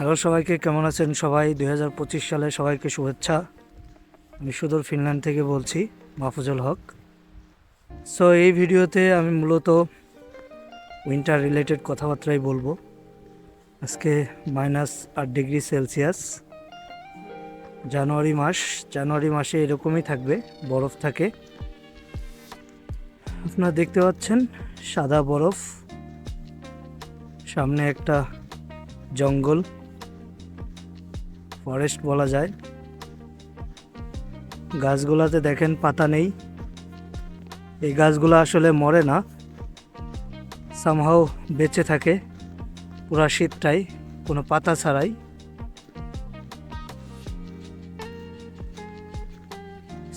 Hello সবাইকে, কেমন আছেন সবাই? দু হাজার পঁচিশ সালে সবাইকে শুভেচ্ছা। আমি সুদূর ফিনল্যান্ড থেকে বলছি, মাহফুজুল হক। সো এই ভিডিওতে আমি মূলত উইন্টার রিলেটেড কথাবার্তাই বলব। আজকে মাইনাস আট ডিগ্রি সেলসিয়াস জানুয়ারি মাস, জানুয়ারি মাসে এরকমই থাকবে, বরফ থাকে। আপনারা দেখতে পাচ্ছেন, সাদা বরফ। সামনে একটা জঙ্গল। ফরেস্ট বলা যায়। গাছগুলাতে দেখেন পাতা নেই। এই গাছগুলো আসলে মরে না। সামহাও বেঁচে থাকে। পুরা শীতটাই, কোনো পাতা ছাড়াই।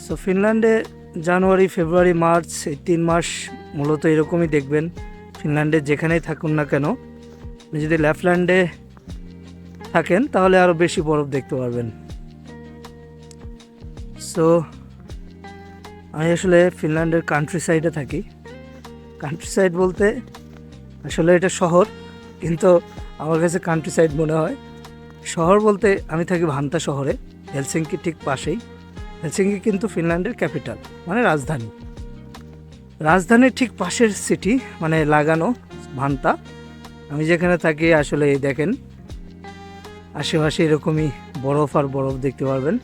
সো ফিনল্যান্ডে জানুয়ারি, ফেব্রুয়ারি, মার্চ, এই তিন মাস মূলত এরকমই দেখবেন। ফিনল্যান্ডে যেখানেই থাকুন না কেন যদি ল্যাফল্যান্ডে থাকেন, তাহলে আরও বেশি বরফ দেখতে পারবেন। সো আমি আসলে ফিনল্যান্ডের কান্ট্রি সাইডে থাকি। কান্ট্রি সাইড বলতে আসলে এটা শহর, কিন্তু আমার কাছে কান্ট্রি সাইড মনে হয়। শহর বলতে আমি থাকি ভান্তা শহরে, হেলসিঙ্কি ঠিক পাশেই। হেলসিঙ্কি কিন্তু ফিনল্যান্ডের ক্যাপিটাল মানে রাজধানী। রাজধানীর ঠিক পাশের সিটি মানে লাগানো ভান্তা। আমি যেখানে থাকি আসলে দেখেন আশেপাশে এরকমই বরফ আর বরফ দেখতে পারবেন।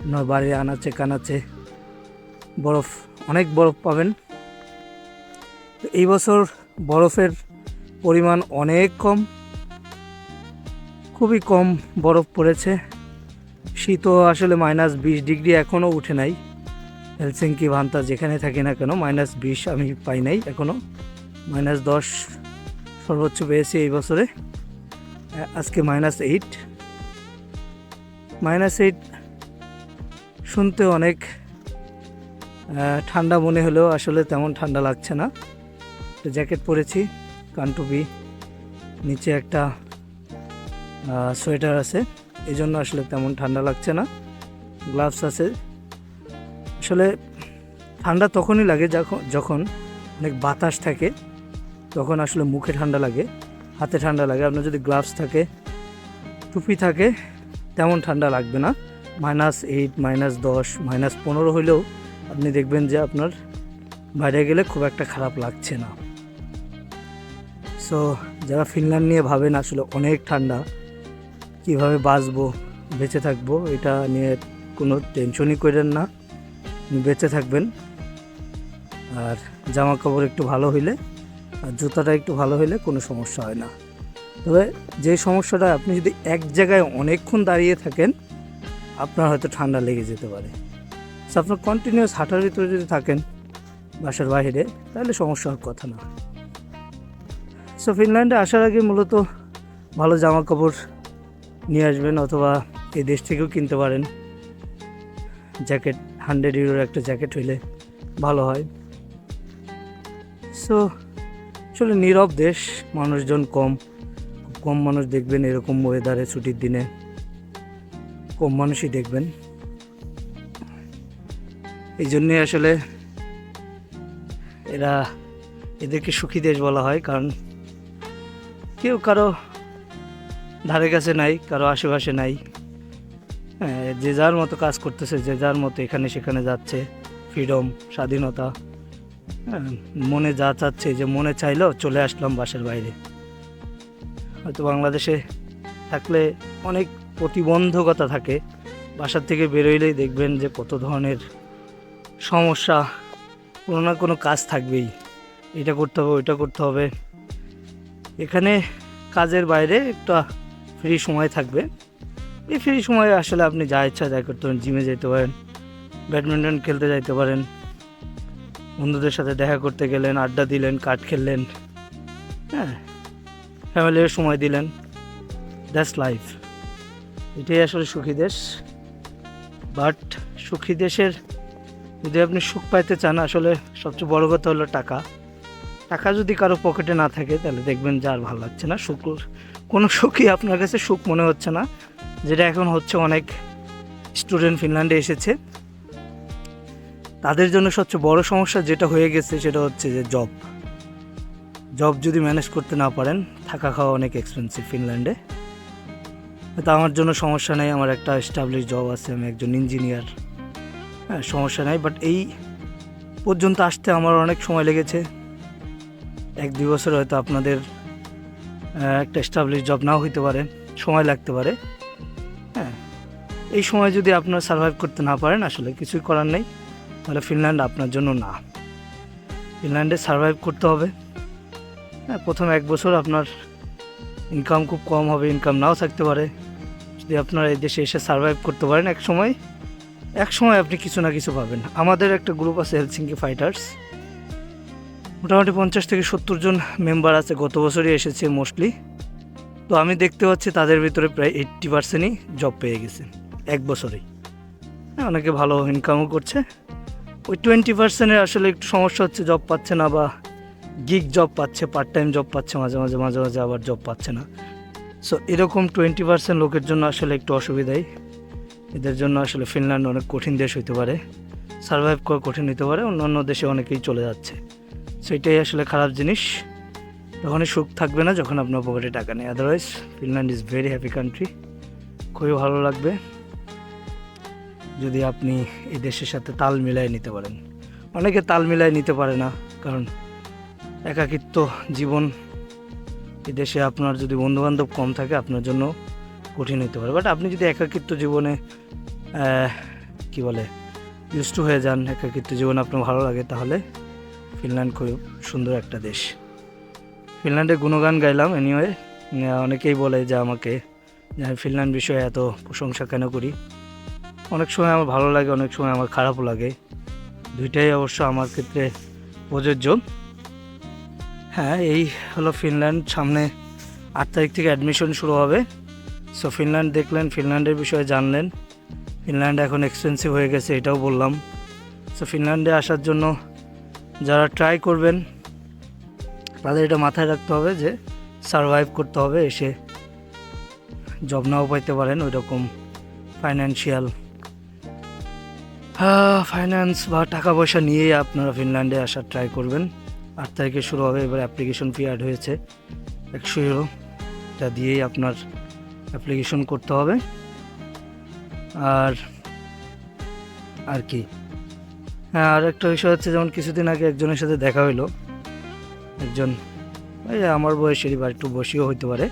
আপনার বাড়ির আনাচে কানাচে বরফ, অনেক বরফ পাবেন। এই বছর বরফের পরিমাণ অনেক কম, খুবই কম বরফ পড়েছে। শীতও আসলে মাইনাস বিশ ডিগ্রি এখনও উঠে নাই। হেলসিঙ্কি, ভান্তা যেখানে থাকি না কেন, মাইনাস বিশ আমি পাই নাই এখনও মাইনাস দশ সর্বোচ্চ পেয়েছি এই বছরে। আজকে মাইনাস এইট মাইনাস এইট শুনতে অনেক ঠান্ডা মনে হলেও আসলে তেমন ঠান্ডা লাগছে না। জ্যাকেট পরেছি, কানটুপি, নিচে একটা সোয়েটার আছে। এই জন্য আসলে তেমন ঠান্ডা লাগছে না। গ্লাভস আছে। আসলে ঠান্ডা তখনই লাগে যখন যখন অনেক বাতাস থাকে, তখন আসলে মুখে ঠান্ডা লাগে। হাতে ঠান্ডা লাগে, আপনার যদি গ্লাভস থাকে, টুপি থাকে, তেমন ঠান্ডা লাগবে না। মাইনাস এইট মাইনাস দশ মাইনাস পনেরো হইলেও আপনি দেখবেন যে আপনার বাইরে গেলে খুব একটা খারাপ লাগছে না। সো যারা ফিনল্যান্ড নিয়ে ভাবেন আসলে অনেক ঠান্ডা, কীভাবে বাঁচবো, বেঁচে থাকব, এটা নিয়ে কোনো টেনশনই করেন না। বেঁচে থাকবেন। আর জামা কাপড় একটু ভালো হইলে আর জুতাটা একটু ভালো হইলে কোনো সমস্যা হয় না। তবে যে সমস্যাটা, আপনি যদি এক জায়গায় অনেকক্ষণ দাঁড়িয়ে থাকেন, আপনার হয়তো ঠান্ডা লেগে যেতে পারে। আপনার কন্টিনিউয়াস হাঁটার ভিতরে যদি থাকেন বাসার বাইরে, তাহলে সমস্যা হওয়ার কথা না। সো ফিনল্যান্ডে আসার আগে মূলত ভালো জামা কাপড় নিয়ে আসবেন অথবা এই দেশ থেকেও কিনতে পারেন। জ্যাকেট হান্ড্রেড ইউরোর একটা জ্যাকেট হইলে ভালো হয়। সো আসলে নীরব দেশ, মানুষজন কম। কম মানুষ দেখবেন এরকম ওয়েদারে ছুটির দিনে। কম মানুষই দেখবেন। এই জন্যে আসলে এরা এদেরকে সুখী দেশ বলা হয়, কারণ কেউ কারও ধারে কাছে নাই, কারও আশেপাশে নাই। হ্যাঁ যে যার মতো কাজ করতেছে, যে যার মতো এখানে সেখানে যাচ্ছে। ফ্রিডম স্বাধীনতা। মনে যা চাচ্ছে, যে মনে চাইলো চলে আসলাম বাসার বাইরে। হয়তো বাংলাদেশে থাকলে অনেক প্রতিবন্ধকতা থাকে। বাসার থেকে বেরোইলেই দেখবেন যে কত ধরনের সমস্যা, কোনো না কোনো কাজ থাকবেই। এটা করতে হবে, ওইটা করতে হবে। এখানে কাজের বাইরে একটা ফ্রি সময় থাকবে। এই ফ্রি সময়ে আসলে আপনি যা ইচ্ছা তাই করতে পারেন জিমে যেতে পারেন ব্যাডমিন্টন খেলতে যাইতে পারেন। বন্ধুদের সাথে দেখা করতে গেলেন, আড্ডা দিলেন, কাঠ খেললেন। হ্যাঁ ফ্যামিলির সময় দিলেন। দ্যাটস লাইফ এটাই আসলে সুখী দেশ। বাট সুখী দেশের যদি আপনি সুখ পাইতে চান, আসলে সবচেয়ে বড় কথা হলো টাকা। টাকা যদি কারও পকেটে না থাকে, তাহলে দেখবেন যে আর ভালো লাগছে না। সুখ, কোনো সুখই আপনার কাছে সুখ মনে হচ্ছে না, যেটা এখন হচ্ছে অনেক স্টুডেন্ট ফিনল্যান্ডে এসেছে। তাদের জন্য সবচেয়ে বড় সমস্যা যেটা হয়ে গেছে সেটা হচ্ছে যে জব জব যদি ম্যানেজ করতে না পারেন, থাকা খাওয়া অনেক এক্সপেন্সিভ ফিনল্যান্ডে তা আমার জন্য সমস্যা নেই, আমার একটা এস্টাবলিশ জব আছে, আমি একজন ইঞ্জিনিয়ার হ্যাঁ সমস্যা নাই বাট এই পর্যন্ত আসতে আমার অনেক সময় লেগেছে। এক দুই বছর হয়তো আপনাদের একটা এস্টাবলিশ জব নাও হইতে পারে, সময় লাগতে পারে। হ্যাঁ এই সময় যদি আপনার সার্ভাইভ করতে না পারেন, আসলে কিছুই করার নেই। তাহলে ফিনল্যান্ড আপনার জন্য না। ফিনল্যান্ডে সার্ভাইভ করতে হবে। হ্যাঁ প্রথম এক বছর আপনার ইনকাম খুব কম হবে ইনকাম নাও থাকতে পারে। যদি আপনারা এই দেশে এসে সার্ভাইভ করতে পারেন এক সময় এক সময় আপনি কিছু না কিছু পাবেন। আমাদের একটা গ্রুপ আছে হেলসিঙ্কি ফাইটার্স মোটামুটি পঞ্চাশ থেকে সত্তর জন মেম্বার আছে, গত বছরই এসেছে মোস্টলি তো আমি দেখতে পাচ্ছি তাদের ভিতরে প্রায় এইট্টি পার্সেন্টই জব পেয়ে গেছে, এক বছরেই। হ্যাঁ অনেকে ভালো ইনকামও করছে। ওই টোয়েন্টি পার্সেন্টের আসলে একটু সমস্যা হচ্ছে জব পাচ্ছে না বা গিগ জব পাচ্ছে পার্ট টাইম জব পাচ্ছে, মাঝে মাঝে মাঝে মাঝে আবার জব পাচ্ছে না। সো এরকম টোয়েন্টি পার্সেন্ট লোকের জন্য আসলে একটু অসুবিধাই। এদের জন্য আসলে ফিনল্যান্ড অনেক কঠিন দেশ হইতে পারে সার্ভাইভ করা কঠিন হতে পারে, অন্যান্য দেশে অনেকেই চলে যাচ্ছে। সেটাই আসলে খারাপ জিনিস। তখনই সুখ থাকবে না যখন আপনার পকেটে টাকা নেই। Otherwise Finland is very happy country খুবই ভালো লাগবে। যদি আপনি এই দেশের সাথে তাল মিলাই নিতে পারেন। অনেকে তাল মিলাই নিতে পারে না, কারণ একাকিত্ব জীবন এই দেশে আপনার যদি বন্ধুবান্ধব কম থাকে, আপনার জন্য কঠিন হতে পারে। বাট আপনি যদি একাকিত্ব জীবনে কি বলে ইউজ হয়ে যান, একাকিত্ব জীবন আপনার ভালো লাগে, তাহলে ফিনল্যান্ড খুব সুন্দর একটা দেশ। ফিনল্যান্ডের গুণগান গাইলাম এনিওয়ে অনেকেই বলে যে আমাকে, যে আমি ফিনল্যান্ড বিষয়ে এত প্রশংসা কেন করি? অনেক সময় আমার ভালো লাগে, অনেক সময় আমার খারাপও লাগে। দুইটাই অবশ্য আমার ক্ষেত্রে প্রযোজ্য। হ্যাঁ এই হলো ফিনল্যান্ড। সামনে আট তারিখ থেকে অ্যাডমিশন শুরু হবে। সো ফিনল্যান্ড দেখলেন, ফিনল্যান্ডের বিষয়ে জানলেন। ফিনল্যান্ড এখন এক্সপেন্সিভ হয়ে গেছে, এটাও বললাম। সো ফিনল্যান্ডে আসার জন্য যারা ট্রাই করবেন, তাদের এটা মাথায় রাখতে হবে যে সারভাইভ করতে হবে, এসে জব নাও পাইতে পারেন ওই রকম ফাইন্যান্সিয়াল ফাইন্যান্স বা টাকা পয়সা নিয়েই আপনারা ফিনল্যান্ডে আসার ট্রাই করবেন। আট তারিখে শুরু হবে, এবার অ্যাপ্লিকেশন ফি অ্যাড হয়েছে। একশো ইউরো এটা দিয়েই আপনার অ্যাপ্লিকেশন করতে হবে। আর আর কি? হ্যাঁ আর একটা বিষয় হচ্ছে, যেমন কিছুদিন আগে একজনের সাথে দেখা হইল। একজন, ওই আমার বয়সেরই বা একটু বসিও হইতে পারে।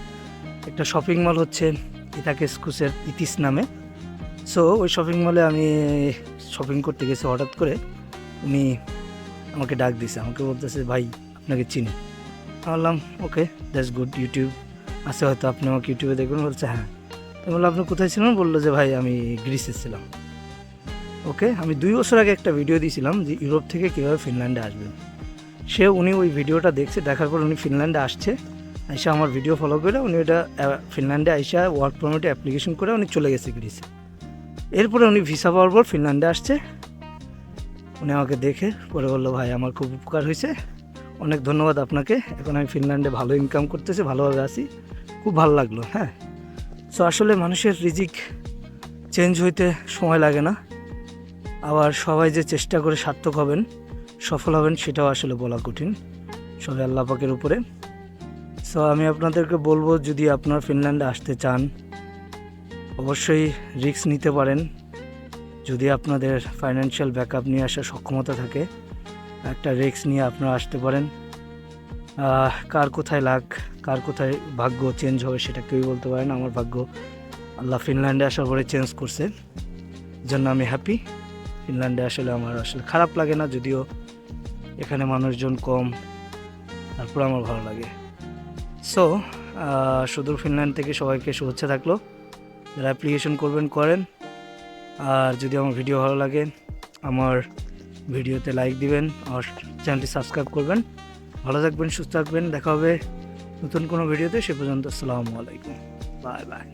একটা শপিং মল হচ্ছে ইতাকে স্কুসের ইতিস নামে। সো ওই শপিং মলে আমি শপিং করতে গেছে হঠাৎ করে, উনি আমাকে ডাক দিছে। আমাকে বলতেছে, ভাই, আপনাকে চিনি। বললাম, ওকে দ্যাটস গুড ইউটিউব আছে হয়তো, আপনি আমাকে ইউটিউবে দেখবেন। বলছে হ্যাঁ। তো বললাম, আপনি কোথায় ছিলেন? বলল যে, ভাই, আমি গ্রিসে ছিলাম। ওকে, আমি দুই বছর আগে একটা ভিডিও দিয়েছিলাম যে, ইউরোপ থেকে কীভাবে ফিনল্যান্ডে আসবেন। সে, উনি ওই ভিডিওটা দেখছে, দেখার পর উনি ফিনল্যান্ডে আসছে। আইসা আমার ভিডিও ফলো করে, উনি ওটা ফিনল্যান্ডে আইসা ওয়ার্ক পারমিটে অ্যাপ্লিকেশন করে, উনি চলে গেছে গ্রিসে। এরপরে উনি ভিসা পাওয়ার পর ফিনল্যান্ডে আসছে। উনি আমাকে দেখে পরে বলল, ভাই, আমার খুব উপকার হয়েছে। অনেক ধন্যবাদ আপনাকে। এখন আমি ফিনল্যান্ডে ভালো ইনকাম করতেছি, ভালোভাবে আছি। খুব ভালো লাগল হ্যাঁ? সো আসলে মানুষের রিজিক চেঞ্জ হইতে সময় লাগে না। আবার সবাই যে চেষ্টা করে সার্থক হবেন, সফল হবেন, সেটাও আসলে বলা কঠিন। সবাই আল্লাহ পাকের উপরে। সো আমি আপনাদেরকে বলব, যদি আপনার ফিনল্যান্ডে আসতে চান অবশ্যই রিস্ক নিতে পারেন। যদি আপনাদের ফাইন্যান্সিয়াল ব্যাকআপ নিয়ে আসার সক্ষমতা থাকে, একটা রিস্ক নিয়ে আপনারা আসতে পারেন। কার কোথায় লাখ, কার কোথায় ভাগ্য চেঞ্জ হবে সেটা কেউই বলতে পারে না। আমার ভাগ্য আল্লাহ ফিনল্যান্ডে আসার পরে চেঞ্জ করছে। জন্য আমি হ্যাপি ফিনল্যান্ডে আসলে আমার আসলে খারাপ লাগে না, যদিও এখানে মানুষজন কম, তারপর আমার ভালো লাগে। সো সুদূর ফিনল্যান্ড থেকে সবাইকে শুভেচ্ছা থাকল। যারা অ্যাপ্লিকেশন করবেন, করেন। আর যদি আমার ভিডিও ভালো লাগে, আমার ভিডিওতে লাইক দিবেন আর চ্যানেলটি সাবস্ক্রাইব করবেন। ভালো থাকবেন, সুস্থ থাকবেন, দেখা হবে নতুন কোনো ভিডিওতে সে পর্যন্ত আসসালামু আলাইকুম। Bye bye